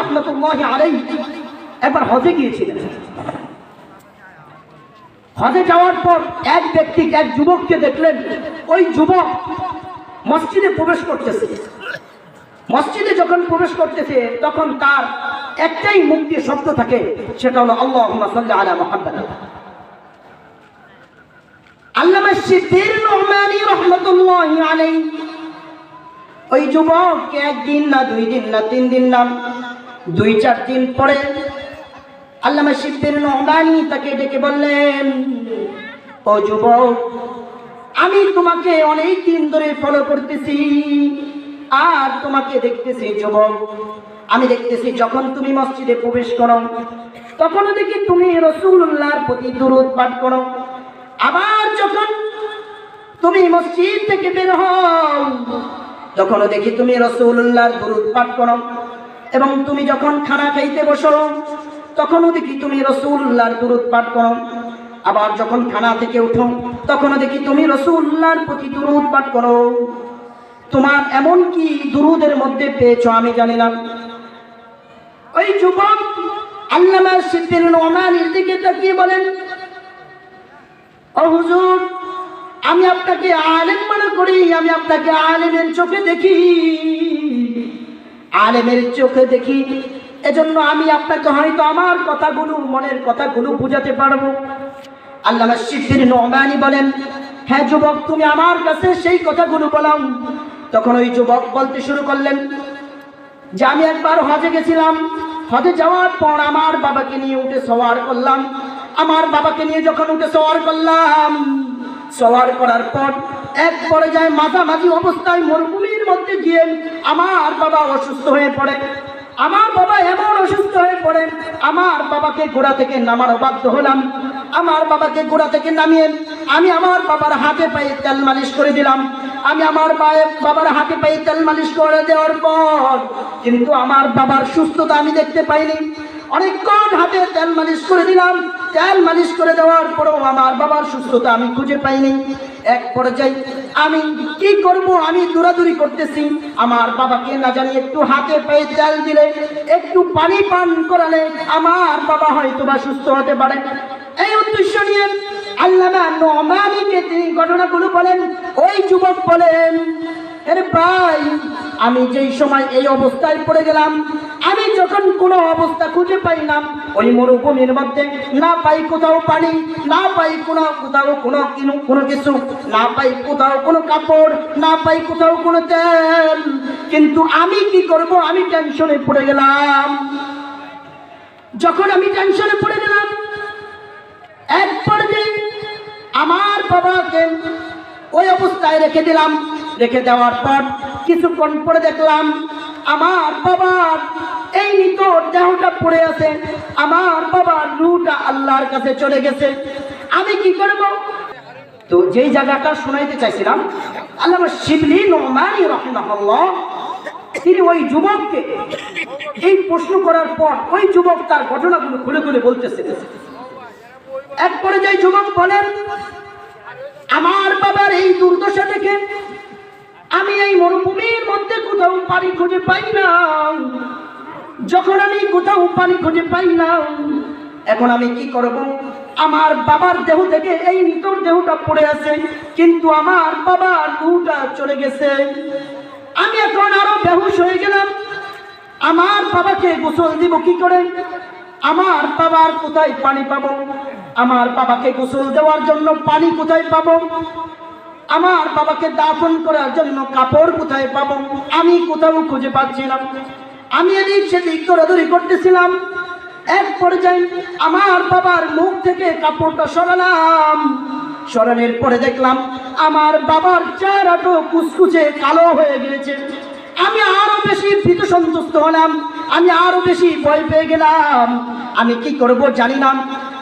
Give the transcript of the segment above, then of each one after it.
রহমতুল্লাহ আলাই একবার হজে গিয়েছিলেন। হজে যাওয়ার পর এক ব্যক্তি, এক যুবককে দেখলেন। ওই যুবক মসজিদে প্রবেশ করতেছে। মসজিদে যখন প্রবেশ করতেছে, তখন তার একটাই মুক্তি শব্দ থাকে, সেটা হলো আল্লাহ আলা মোহাম্মদ। আল্লামা সিদ্দির রহমানি রহমতুল্লাহ আলাই ওই যুবক একদিন না, দুই দিন না, তিন দিন না, দুই, চার দিন পরে আল্লামা সিদ্দির রহমানি তাকে ডেকে বললেন, ও যুবক, আমি তোমাকে অনেক দিন ধরে ফলো করতেছি আর তোমাকে দেখতেছি যুবক। আমি দেখতেছি যখন তুমি মসজিদে প্রবেশ করো তখনও দেখি তুমি রসুল্লাহর প্রতি দুরুদ পাঠ করো। আবার যখন তুমি মসজিদ থেকে বের হও তখনও দেখি তুমি রসুল্লাহর দুরুদ পাঠ করো এবং তুমি যখন খানা খাইতে বসো, তখনও দেখি তুমি রসুল্লাহর দুরুদ পাঠ করো। আবার যখন খানা থেকে উঠো, তখনও দেখি তুমি রসুল্লাহর প্রতি দুরুদ পাঠ করো। তোমার এমন কি দুরুদের মধ্যে পেয়েছ আমি জানি না ওই যুবক আল্লামা সিদ্দিন নোমানের দিকে তাকিয়ে বলেন, ও হুজুর আমি আপনাকে আলেম মনে করি, আমি আপনাকে আলেমের চোখে দেখি। আলেমের চোখে দেখি, এজন্য আমি আপনাকে হয়তো আমার কথাগুলো, মনের কথাগুলো বুঝাতে পারব। আল্লামা সিদ্দিন নোমানি বলেন হ্যাঁ যুবক, তুমি আমার কাছে সেই কথাগুলো বলাম তখন ওই যুবক বলতে শুরু করলেন, যে আমি একবার হজে গেছিলাম। হজে যাওয়ার পর আমার বাবাকে নিয়ে উঠে সওয়ার করলাম। আমার বাবাকে নিয়ে যখন উঠে সওয়ার করলাম সওয়ার করার পর এক পর্যায়ে মাঝামাঝি অবস্থায় মরুভূমির মধ্যে গিয়ে আমার বাবা অসুস্থ হয়ে পড়ে। আমার বাবা এমন অসুস্থ হয়ে পড়েন আমার বাবাকে ঘোড়া থেকে নামানো বাধ্য হলাম। আমার বাবাকে ঘোড়া থেকে নামিয়ে আমি আমার বাবার হাতে পায়ে তেল মালিশ করে দিলাম। আমি আমার পায়ে, বাবার হাতে পায়ে তেল মালিশ করে দেওয়ার পর কিন্তু আমার বাবার সুস্থতা আমি দেখতে পাইনি। অনেকক্ষণ হাতে তেল মালিশ করে দিলাম। তেল মালিশ করে দেওয়ার পরেও আমার বাবার সুস্থতা আমি খুঁজে পাইনি। এক পর্যায়ে আমি কি করব? আমি দৌড়াদৌড়ি করতেছি। আমার বাবাকে না জানি একটু হাতে পায়ে তেল দিলে, একটু পানি পান করালে আমার বাবা হয়তো বা সুস্থ হতে পারে। এই উদ্দেশ্য নিয়ে আল্লামা নোমানিকে তিনি ঘটনাগুলো বলেন, ওই যুবক বলেন আরে ভাই, আমি যেই সময় এই অবস্থায় পড়ে গেলাম আমি যখন কোনো অবস্থা খুঁজে পাইলাম, ওই মরুভূমির মধ্যে, না পাই কোথাও পানি, না পাই কোনো কোথাও কিনো কোনো কিছু, না পাই কোথাও কোনো কাপড়, না পাই কোথাও কোনো তেল। কিন্তু আমি কি করব? আমি টেনশনে পড়ে গেলাম। যখন আমি টেনশনে পড়ে গেলাম, এক পর্যায়ে আমার বাবাকে ওই অবস্থায় রেখে দিলাম। রেখে দেওয়ার পর কিছুক্ষণ পরে দেখলাম, আমার বাবার এই নিত দেহটা পড়ে আছে। আমার বাবার রুটা আল্লাহর কাছে চলে গেছে। আমি কি করব? তো যেই জায়গাটা শোনাইতে চাইছিলাম আল্লাহ শিবলি নোমানি রহমাল্লাহ তিনি ওই যুবককে এই প্রশ্ন করার পর ওই যুবক তার ঘটনাগুলো খুলে খুলে বলতেছে। এক পর্যায়ে যুবক বলেন, আমার বাবার এই দুর্দশা দেখে আমি এই মরুভূমির মধ্যে কোথাও পানি খুঁজে পাই না। যখন আমি কোথাও পানি খুঁজে পাই না এখন আমি কি করব? আমার বাবার দেহ থেকে এই নিতর দেহটা পড়ে আছে, কিন্তু আমার বাবার রুটা চলে গেছে। আমি এখন আরও বেহুশ হয়ে গেলাম। আমার বাবাকে গোসল দিব কি করে? আমার বাবার কোথায় পানি পাবো? আমার বাবাকে গোসল দেওয়ার জন্য পানি কোথায় পাবো? আমার বাবাকে দাফন করার জন্য কাপড় কোথায় পাবো? আমি কোথাও খুঁজে পাচ্ছিলাম আমি এদিক সেদিক দৌড়াদৌড়ি করতেছিলাম। এক পর্যায়ে আমার বাবার মুখ থেকে কাপড়টা সরালাম। সরানোর পরে দেখলাম আমার বাবার চেহারাটা কুচকুচে কালো হয়ে গিয়েছে। আমি আরও বেশি ভীত সন্তুষ্ট হলাম। আমি আরও বেশি ভয় পেয়ে গেলাম। আমি কি করব জানি না।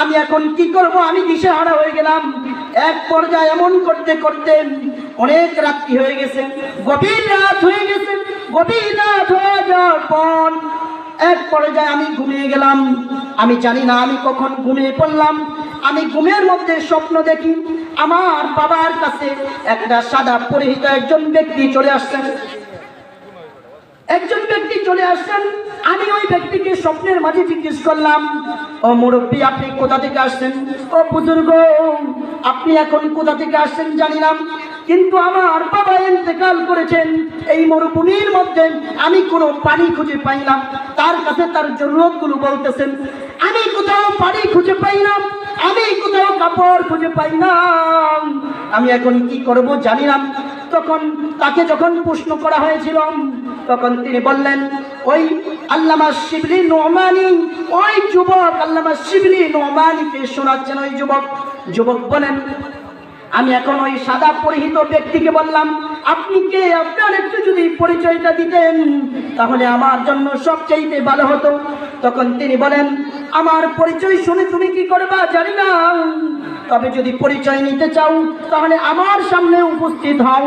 আমি এখন কি করব আমি দিশে হারা হয়ে গেলাম। এক পর্যায়ে এমন করতে করতে অনেক রাত্রি হয়ে গেছে। গভীর রাত হয়ে গেছে। পর এক পর্যায়ে আমি ঘুমিয়ে গেলাম। আমি জানি না আমি কখন ঘুমিয়ে পড়লাম। আমি ঘুমের মধ্যে স্বপ্ন দেখি, আমার বাবার কাছে একটা সাদা পরিহিত একজন ব্যক্তি চলে আসছেন। একজন ব্যক্তি চলে আসছেন। আমি ওই ব্যক্তিকে স্বপ্নের মাঝে জিজ্ঞেস করলাম, ও মুরব্বী, আপনি কোথা থেকে আসছেন? ও বুজুর্গ, আপনি এখন কোথা থেকে আসছেন জানিলাম কিন্তু আমার বাবা ইন্তেকাল করেছেন। এই মরুভূমির মধ্যে আমি কোনো পানি খুঁজে পাইলাম। তার কাছে তার জরুরতগুলো বলতেছেন, আমি কোথাও পানি খুঁজে পাইলাম আমি কোথাও কাপড় খুঁজে পাইলাম আমি এখন কি করব জানিলাম তখন তাকে যখন প্রশ্ন করা হয়েছিল, তখন তিনি বললেন, ওই আল্লামা শিবলি নোমানি, ওই যুবক আল্লামা শিবলি নোমানিকে শোনাচ্ছেন ওই যুবক। যুবক বলেন আমি এখন ওই সাদা পরিহিত ব্যক্তিকে বললাম, আপনি কে? আপনার একটু যদি পরিচয়টা দিতেন, তাহলে আমার জন্য সবচেয়ে ভালো হতো। তখন তিনি বলেন, আমার পরিচয় শুনে তুমি কি করবা জানি না। তবে যদি পরিচয় নিতে চাও, তাহলে আমার সামনে উপস্থিত হও।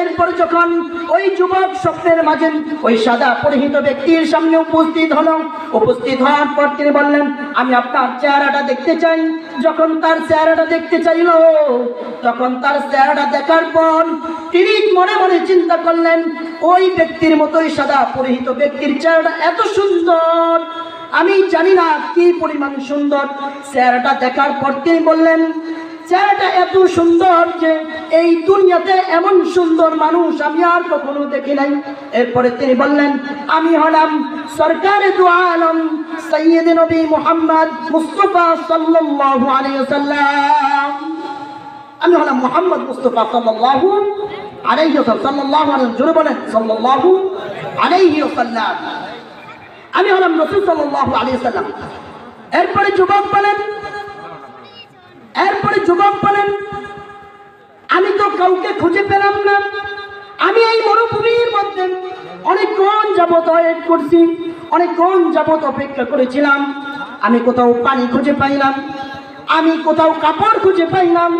এরপর যখন ওই যুবক স্বপ্নের মাঝে ওই সাদা পরিহিত ব্যক্তির সামনে উপস্থিত হলো, উপস্থিত হওয়ার পর তিনি বললেন, আমি আপনার চেহারাটা দেখতে চাই। যখন তার চেহারাটা দেখতে চাইল, তখন তার চেহারাটা দেখার পর তিনি মনে মনে চিন্তা করলেন, ওই ব্যক্তির মতোই সাদা পরিহিত ব্যক্তির চেহারাটা এত সুন্দর আমি জানি না কি পরিমাণ সুন্দর। চেহারাটা দেখার পর তিনি বললেন, চেহারাটা এত সুন্দর যে এই দুনিয়াতে এমন সুন্দর মানুষ আমি আর কখনো দেখি নাই। এরপরে তিনি বললেন, আমি হলাম সরকারে দু আলম সৈয়দ নবী মোহাম্মদ মুস্তফা সাল্লাল্লাহু আলাইহি ওয়াসাল্লাম। আমি হলাম মোহাম্মদ মুস্তফা সাল্লাল্লাহু আলাইহি সাল্লাল্লাহু আলাইহি জোরে বলেন, সাল্লাল্লাহু আলাইহি ওয়াসাল্লাম। আমি হলাম রসুল সাল্লাল্লাহু আলাইহি ওয়াসাল্লাম। এরপরে যুবক বলেন, এরপরে যুবক বলেন, আমি তো কাউকে খুঁজে পেলাম না। আমি এই মরুভূমির মধ্যে অনেকক্ষণ যাবত ওয়েট করছি, অনেক অনেকক্ষণ যাবত অপেক্ষা করেছিলাম। আমি কোথাও পানি খুঁজে পাইলাম, আমি কোথাও কাপড় খুঁজে পাইলাম,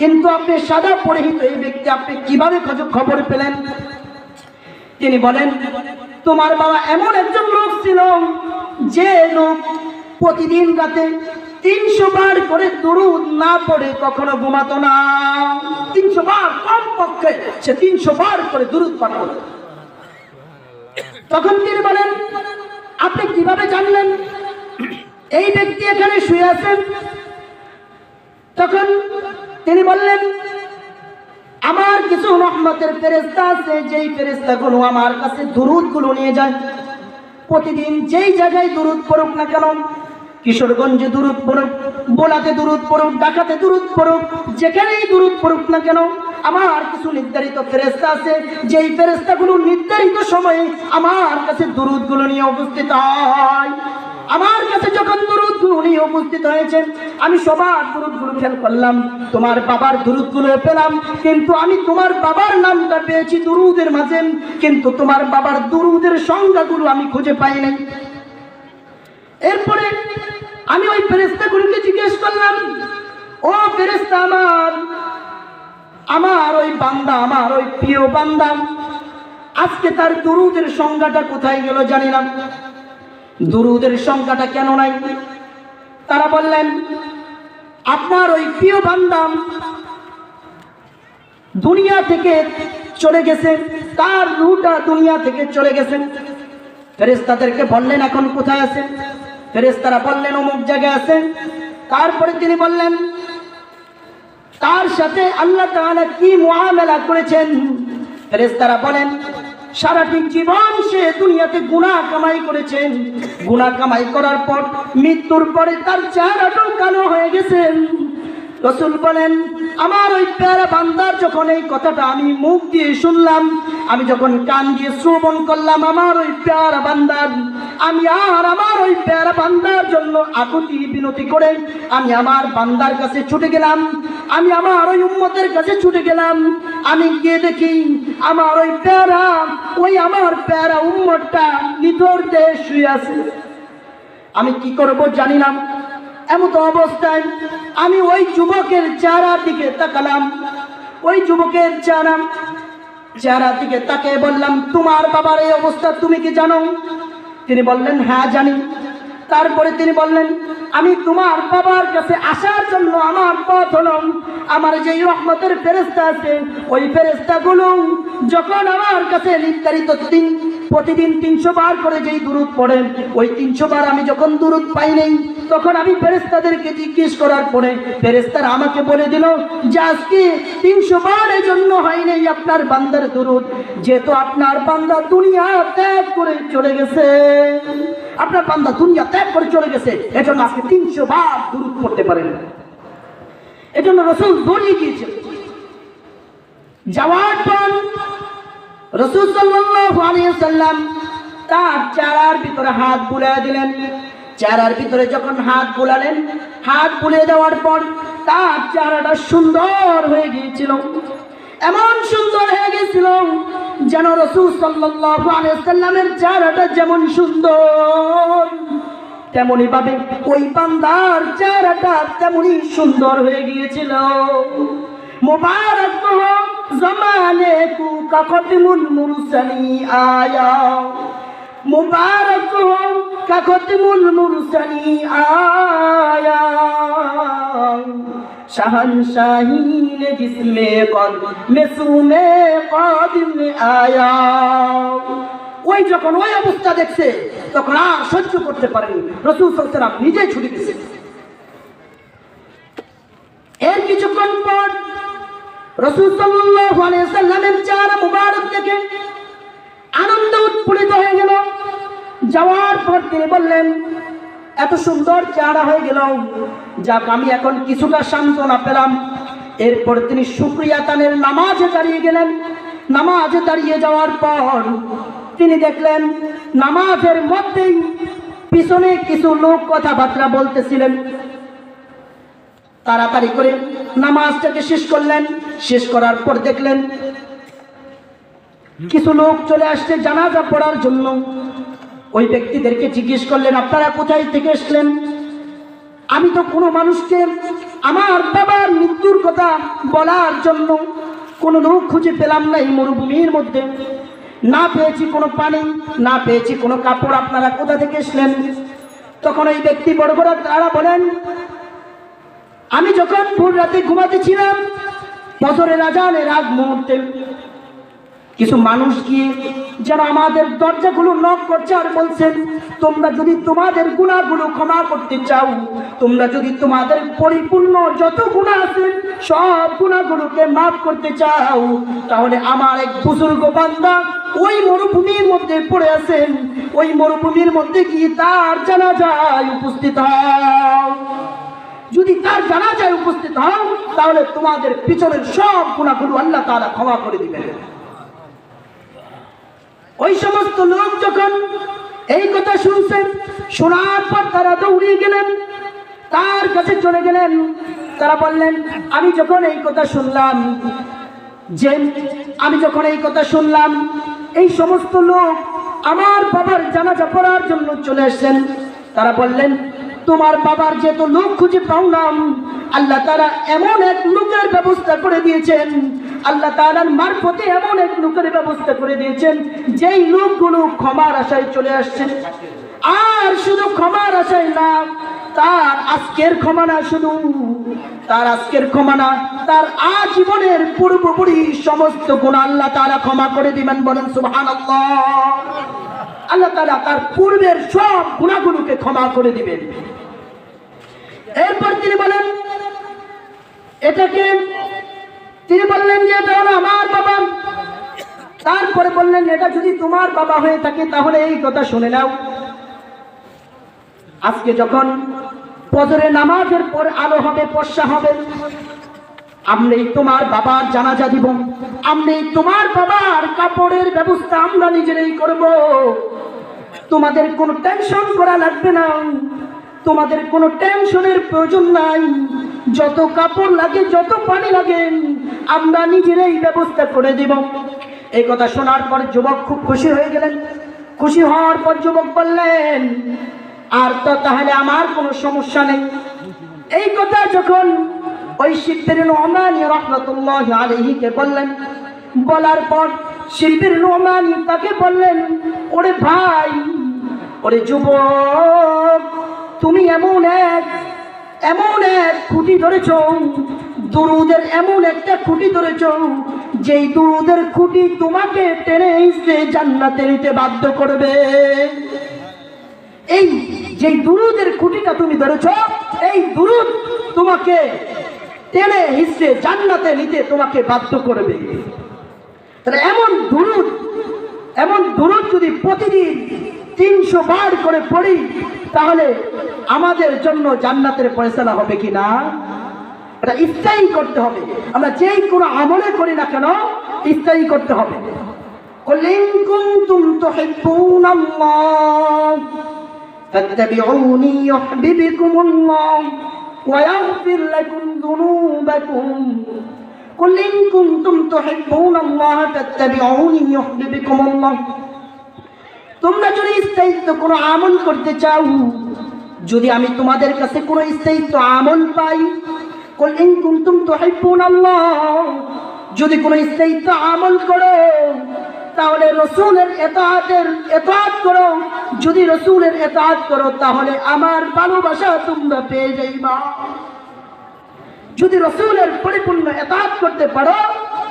কিন্তু আপনি সাদা পরিহিত এই ব্যক্তি, আপনি কীভাবে খবর পেলেন? তিনি বলেন তোমার বাবা এমন একজন লোক ছিল যে লোক প্রতিদিন রাতে তিনশো বার করে দুরুদ না পড়ে কখনো ঘুমাতো না। তিনশো বার কম পক্ষে সে তিনশো বার করে দুরুদ পাঠ করত। তখন তিনি বলেন, আপনি কীভাবে জানলেন? এই ব্যক্তি এখানে শুয়ে আছেন? তখন তিনি বললেন আমার কিছু রহমতের ফেরেস্তা আছে, যেই ফেরেস্তাগুলো আমার কাছে দুরুদগুলো নিয়ে যায়। প্রতিদিন যেই জায়গায় দুরুদ পড়ুক না কেন, কিশোরগঞ্জে দুরুদ পড়ুক বোলাতে দুরুদ পড়ুক ডাকাতে দুরুদ পড়ুক, যেখানেই দুরুদ পড়ুক না কেন, আমার কিছু নির্ধারিত ফেরেস্তা আছে, যেই ফেরেস্তাগুলো নির্ধারিত সময়ে আমার কাছে দুরুদগুলো নিয়ে উপস্থিত হয়। আমার কাছে যখন দুরুদ উনি উপস্থিত হয়েছেন, আমি সবার দুরুদগুলো খেয়াল করলাম, তোমার বাবার দুরুদগুলো পেলাম, কিন্তু আমি তোমার বাবার নামটা পেয়েছি দুরুদের মাঝে, কিন্তু তোমার বাবার দুরুদের সংজ্ঞাগুলো আমি খুঁজে পাই নাই। এরপরে আমি ওই ফেরেস্তাগুলোকে জিজ্ঞেস করলাম, ও ফেরেস্তা আমার আমার ওই বান্দা, আমার ওই প্রিয় বান্দা, আজকে তার দুরুদের সংজ্ঞাটা কোথায় গেল জানি না। দুরুদের সংখ্যাটা কেন নাই? তারা বললেন, আপনার ওই প্রিয় বান্দাম দুনিয়া থেকে চলে গেছে, তার রুটা দুনিয়া থেকে চলে গেছেন ফেরেস্তাদেরকে বললেন, এখন কোথায় আছেন ফেরেস্তারা বললেন, অমুক জায়গায় আছেন তারপরে তিনি বললেন, তার সাথে আল্লাহ কি মহামেলা করেছেন? ফেরেশতারা বলেন সারাটি জীবন সে দুনিয়াতে গুনাহ কামাই করেছেন গুনাহ কামাই করার পর মৃত্যুর পরে তার চেহারাটাও কালো হয়ে গেছেন রসুল বলেন, আমার ওই প্যারা বান্দার যখন এই কথাটা আমি মুখ দিয়ে শুনলাম, আমি যখন কান দিয়ে শ্রবণ করলাম, আমার ওই প্যারা বান্দার, আমি আর আমার ওই প্যারা বান্দার জন্য আকুতি বিনতি করে আমি আমার বান্দার কাছে ছুটে গেলাম। আমি আমার ওই উম্মতের কাছে ছুটে গেলাম। আমি গিয়ে দেখি আমার ওই প্যারা, ওই আমার প্যারা উম্মতটা নিথর দেশ শুয়ে আছে। আমি কি করব জানি না। এমত অবস্থায় আমি ওই যুবকের চেহারার দিকে তাকালাম। ওই যুবকের চেহারা, চেহারার দিকে তাকে বললাম, তোমার বাবার এই অবস্থা তুমি কি জানো? তিনি বললেন হ্যাঁ জানি। তারপরে তিনি বললেন আমি তোমার বাবার কাছে আসার জন্য আমার পথ হলো, আমার যে রহমতের ফেরেস্তা আছে, ওই ফেরেস্তাগুলো যখন আমার কাছে নির্ধারিত তিন প্রতিদিন তিনশো বার করে যেই দূরত পড়েন, ওই তিনশো বার আমি যখন দূরত পাই নাই, তখন আমি ফেরেস্তাদেরকে জিজ্ঞেস করার পরে ফেরেস্তারা আমাকে বলে দিল, যে আজকে তিনশো বার এই জন্য হয় নাই আপনার বান্দার দূরত যেহেতু আপনার বান্দা দুনিয়া ত্যাগ করে চলে গেছে। আপনার বান্দা দুনিয়া ত্যাগ করে চলে গেছে, এজন্য আজকে তিনশো বার দূরত পড়তে পারেন এজন্য রসুল দৌড়িয়ে গিয়েছেন যাওয়ার পর রসুল সাল্লাম তার ভিতরে হাত দিলেন। ভিতরে যখন হাত হাত দেওয়ার পর তার চারাটা সুন্দর হয়ে এমন সুন্দর হয়ে যেন রসুল সাল্লামের চারাটা যেমন সুন্দর তেমনি ভাবে ওই বান্দার চেহারাটা তেমনি সুন্দর হয়ে গিয়েছিল। মোবারক জমানে কু কাকতিমুন মুরসালি আয়াও। মুবারক হো কাকতিমুন মুরসালি আয়াও। শাহনশাহীন জিসমে কদ মেসুমে কদিম আয়াও। ওই যখন ওই অবস্থা দেখছে, তখন আর সহ্য করতে পারেনি। রসুল সালাম নিজেই ছুটি দিয়েছে চেহারা আনন্দ উৎফুল্লিত হয়ে গেল। যাওয়ার পর তিনি বললেন, এত সুন্দর চেহারা হয়ে গেল। যাক, আমি এখন কিছুটা পেলাম। এরপর তিনি সুপ্রিয়া তানের নামাজে দাঁড়িয়ে গেলেন। নামাজে দাঁড়িয়ে যাওয়ার পর তিনি দেখলেন, নামাজের মধ্যেই পিছনে কিছু লোক কথাবার্তা বলতেছিলেন। তাড়াতাড়ি করে নামাজটাকে শেষ করলেন। শেষ করার পর দেখলেন কিছু লোক চলে আসছে জানাজা পড়ার জন্য। ওই ব্যক্তিদেরকে জিজ্ঞেস করলেন, আপনারা কোথায় থেকে এসলেন আমি তো কোনো মানুষকে আমার বাবার মৃত্যুর কথা বলার জন্য কোনো লোক খুঁজে পেলাম না এই মরুভূমির মধ্যে। না পেয়েছি কোনো পানি, না পেয়েছি কোনো কাপড়। আপনারা কোথা থেকে এসলেন তখন এই ব্যক্তি বড় বড় তারা বলেন, আমি যখন ভোর রাতে ঘুমাতেছিলাম বছরের আজানের আগ মুহূর্তে কিছু মানুষ গিয়ে যেন আমাদের দরজাগুলো নক করছে আর বলছেন, তোমরা যদি তোমাদের গুণাগুলো ক্ষমা করতে চাও, তোমরা যদি তোমাদের পরিপূর্ণ যত গুণা আছে, সব গুণাগুলোকে মাফ করতে চাও, তাহলে আমার এক বুজুর্গ বান্দা ওই মরুভূমির মধ্যে পড়ে আছেন। ওই মরুভূমির মধ্যে গিয়ে তার জানা যায় উপস্থিত হও। যদি তার জানা যায় উপস্থিত হও, তাহলে তোমাদের পিছনের সব গুণাগুলো আল্লাহ তারা ক্ষমা করে দিবেন। ওই সমস্ত লোক যখন এই কথা শুনছেন, শোনার পর তারা দৌড়িয়ে গেলেন, তার কাছে চলে গেলেন। তারা বললেন, আমি যখন এই কথা শুনলাম, যে আমি যখন এই কথা শুনলাম, এই সমস্ত লোক আমার বাবার জানাজা পড়ার জন্য চলে এসেছেন। তারা বললেন তোমার বাবার যেহেতু লোক খুঁজে পাও নাম আল্লাহ তারা এমন এক লোকের ব্যবস্থা করে দিয়েছেন। আল্লাহ তালার মারফতে এমন এক লোকের ব্যবস্থা করে দিয়েছেন, যেই লোকগুলো ক্ষমার আশায় চলে আসছে। আর শুধু ক্ষমার আশায় না, তার আজকের ক্ষমা না, শুধু তার আজকের ক্ষমা না, তার আজীবনের পূর্বপুরি সমস্ত গুণ আল্লাহ তারা ক্ষমা করে দিবেন বলেন, সুবহানাল্লাহ। আল্লাহ তারা তার পূর্বের সব গুণাগুলোকে ক্ষমা করে দিবেন। এরপর তিনি বলেন, এটাকে তিনি বললেন যে, এটা হলো আমার বাবা। তারপরে বললেন, এটা যদি তোমার বাবা হয়ে থাকে, তাহলে এই কথা শুনে নাও। আজকে যখন পদরে নামাজের পর আলো হবে বর্ষা হবে আমরাই তোমার বাবার জানাজা দিব আমরাই তোমার বাবার কাপড়ের ব্যবস্থা আমরা নিজেরাই করব। তোমাদের কোনো টেনশন করা লাগবে না। তোমাদের কোনো টেনশনের প্রয়োজন নাই। যত কাপড় লাগে, যত পানি লাগে, আমরা নিজেরাই ব্যবস্থা করে দেব। এই কথা শোনার পর যুবক খুব খুশি হয়ে গেলেন। খুশি হওয়ার পর যুবক বললেন, আর তো তাহলে আমার কোনো সমস্যা নেই। এই কথা যখন ওই শিল্পের নোমানি রহমতুল্লাহ আলহিকে বললেন, বলার পর শিল্পের নোমানি তাকে বললেন, ওরে ভাই ওরে যুবক, তুমি এমন এক এমন এক খুঁটি ধরেছ, দুরুদের এমন একটা খুঁটি ধরেছ, যেই দুরুদের খুঁটি তোমাকে টেনে হিসে জান্নাতে নিতে বাধ্য করবে। এই যেই দুরুদের খুঁটিটা তুমি ধরেছ, এই দুরুদ তোমাকে টেনে হিসে জান্নাতে নিতে তোমাকে বাধ্য করবে। তাহলে এমন দুরুদ এমন দুরুদ যদি প্রতিদিন তিনশো বার করে পড়ি তাহলে আমাদের জন্য জান্নাতের পয়সালা হবে কি না এটা স্থায়ী করতে হবে আমরা যেই কোনো আমলে করি না কেন স্থায়ী করতে হবে قل إن كنتم تحبون الله فاتبعوني يحببكم الله ويغفر لكم ذنوبكم قل إن كنتم تحبون الله فاتبعوني يحببكم الله তোমরা যদি স্থায়িত্ব কোনো আমল করতে চাও, যদি আমি তোমাদের কাছে কোনো স্থায়িত্ব আমল পাই যদি কোনো স্থায়িত্ব আমল করো, তাহলে রসুলের এতাহাতের এতাহাত করো, যদি রসুলের এতাহাত করো, তাহলে আমার ভালোবাসা তোমরা পেয়ে যাইবা। যদি রসুলের পরিপূর্ণ এতাহাত করতে পারো,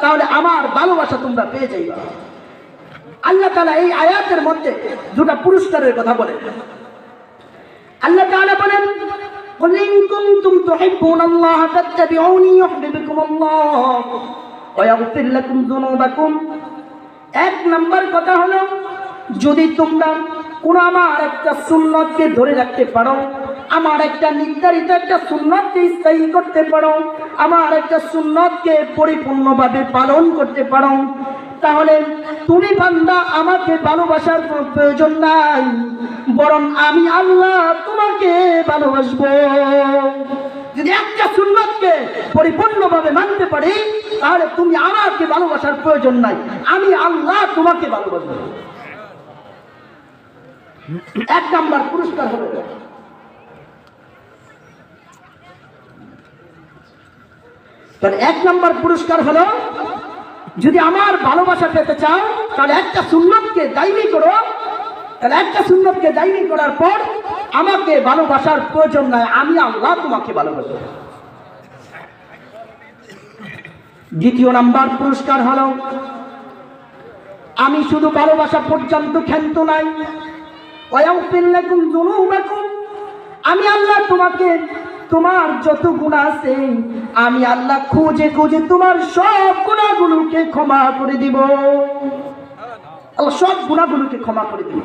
তাহলে আমার ভালোবাসা তোমরা পেয়ে যাইবা। আল্লাহ তালা এই আয়াতের মধ্যে দুটা পুরস্কারের কথা বলেন আল্লাহ তাআলা বলেন قل إن كنتم تحبون الله فاتبعوني يحببكم الله ويغفر لكم ذنوبكم এক নম্বর কথা হলো যদি তোমরা কোন আমার একটা সুন্নতকে ধরে রাখতে পারো আমার একটা নির্ধারিত একটা সুন্নতকে স্থায়ী করতে পারো আমার একটা সুন্নতকে পরিপূর্ণভাবে পালন করতে পারো তাহলে তুমি বান্দা, আমাকে ভালোবাসার প্রয়োজন নাই। বরং আমি আল্লাহ তোমাকে ভালোবাসবো। যদি একটা সুন্নতকে পরিপূর্ণভাবে মানতে পারি, তাহলে তুমি আমাকে ভালোবাসার প্রয়োজন নাই। আমি আল্লাহ তোমাকে ভালোবাসবো। এক নাম্বার পুরস্কার হবে এক নাম্বার পুরস্কার হলো যদি আমার ভালোবাসা পেতে চাও, তাহলে একটা সুন্নতকে দায়ী করো। তাহলে একটা সুন্নতকে দায়ী করার পর আমাকে ভালোবাসার প্রয়োজন নাই, আমি আল্লাহ তোমাকে ভালোবাসবো দ্বিতীয় নাম্বার পুরস্কার হলো, আমি শুধু ভালোবাসা পর্যন্ত ক্ষান্ত নাই। আমি আল্লাহ তোমাকে তোমার যত গুণ আছে, আমি আল্লাহ খুঁজে খুঁজে তোমার সব গুণাগুলোকে ক্ষমা করে দিব। সব গুণাগুলোকে ক্ষমা করে দিব।